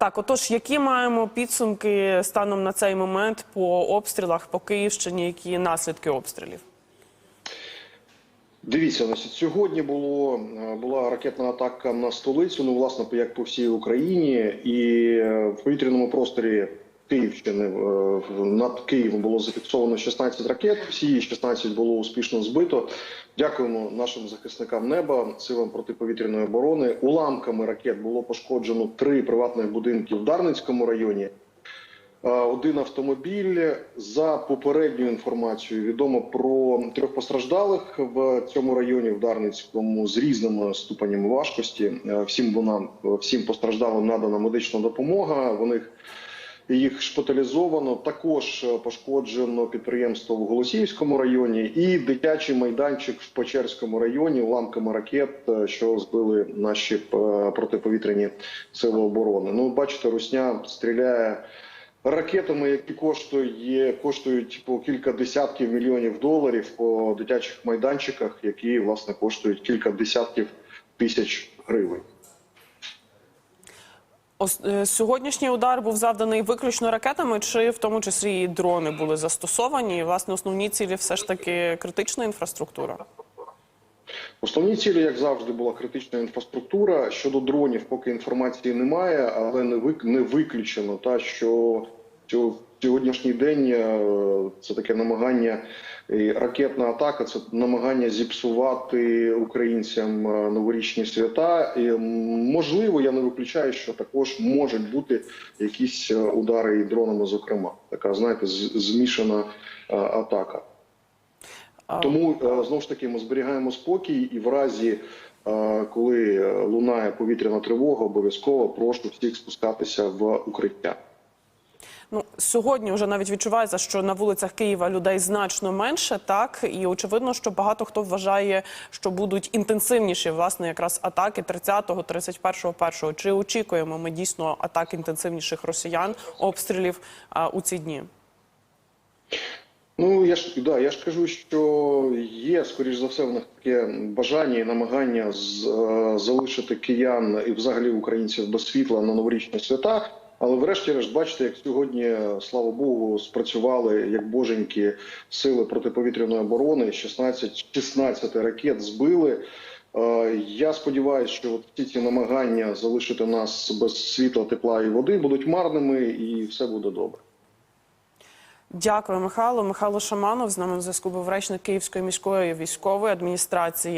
Так, отож, які маємо підсумки станом на цей момент по обстрілах по Київщині, які наслідки обстрілів? Дивіться, значить, сьогодні було е, була ракетна атака на столицю. Ну, власне, як по всій Україні, і е, в повітряному просторі Київщини е, над Києвом було зафіксовано 16 ракет. Всі 16 було успішно збито. Дякуємо нашим захисникам неба, силам протиповітряної оборони. Уламками ракет було пошкоджено три приватних будинки в Дарницькому районі. Е, Один автомобіль за попередньою інформацією відомо про трьох постраждалих в цьому районі в Дарницькому з різними ступенями важкості. Е, Всім вона всім постраждалим надана медична допомога. Вони їх шпиталізовано. Також е, пошкоджено підприємство в Голосіївському районі і дитячий майданчик в Печерському районі уламками ракет, е, що збили наші е, протиповітряні сили оборони. Ну, бачите, Русня стріляє ракетами, які коштує, коштують по кілька десятків мільйонів доларів по дитячих майданчиках, які власне коштують кілька десятків тисяч гривень. Е, Сьогоднішній удар був завданий виключно ракетами, чи в тому числі і дрони були застосовані? Власне, основні цілі все ж таки критична інфраструктура. Основні цілі, як завжди, була критична інфраструктура. Щодо дронів, поки інформації немає, але не вик не виключено. Та що сьогоднішній день е, це таке намагання ракетна атака. Це намагання зіпсувати українцям е, новорічні свята. І, можливо, я не виключаю, що також можуть бути якісь е, удари і дронами. Зокрема, така знаєте, змішана атака. Тому знову ж таки ми зберігаємо спокій, і в разі, коли лунає повітряна тривога, обов'язково прошу всіх спускатися в укриття. Ну сьогодні вже навіть відчувається, що на вулицях Києва людей значно менше, так і очевидно, що багато хто вважає, що будуть інтенсивніші власне якраз атаки 30-го, 31-го, 1-го. Чи очікуємо ми дійсно атак інтенсивніших росіян, обстрілів а, у ці дні? Ну я ж да, я ж кажу, що є скоріш за все в них таке бажання і намагання з, е, залишити киян і взагалі українців без світла на новорічні свята. Але врешті-решт, бачите, як сьогодні, слава Богу, спрацювали як боженьки сили протиповітряної оборони. 16, 16 ракет збили. Е, Я сподіваюся, що от всі ці намагання залишити нас без світла, тепла і води будуть марними, і все буде добре. Дякую, Михайло. Михайло Шаманов з нами на зв'язку був речник Київської міської військової адміністрації.